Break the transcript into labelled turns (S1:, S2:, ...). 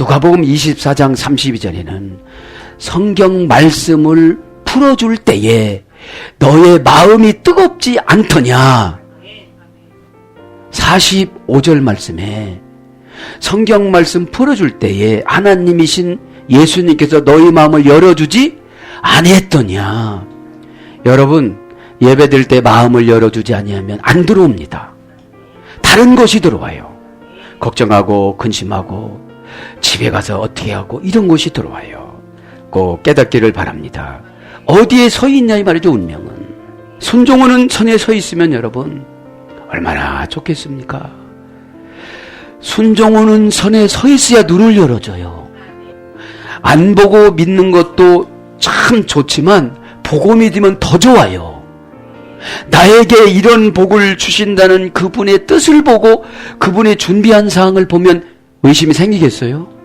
S1: 누가복음 24장 32절에는 성경 말씀을 풀어줄 때에 너의 마음이 뜨겁지 않더냐. 45절 말씀에 성경 말씀 풀어줄 때에 하나님이신 예수님께서 너희 마음을 열어주지 아니했더냐. 여러분 예배드릴 때 마음을 열어주지 아니하면 안 들어옵니다. 다른 것이 들어와요. 걱정하고 근심하고 집에 가서 어떻게 하고 이런 것이 들어와요. 꼭 깨닫기를 바랍니다. 어디에 서 있냐 이 말이죠 운명은. 손종호는 선에 서 있으면 여러분 얼마나 좋겠습니까? 순종호는 선에 서 있어야 눈을 열어줘요. 안 보고 믿는 것도 참 좋지만 보고 믿으면 더 좋아요. 나에게 이런 복을 주신다는 그분의 뜻을 보고 그분의 준비한 사항을 보면 의심이 생기겠어요?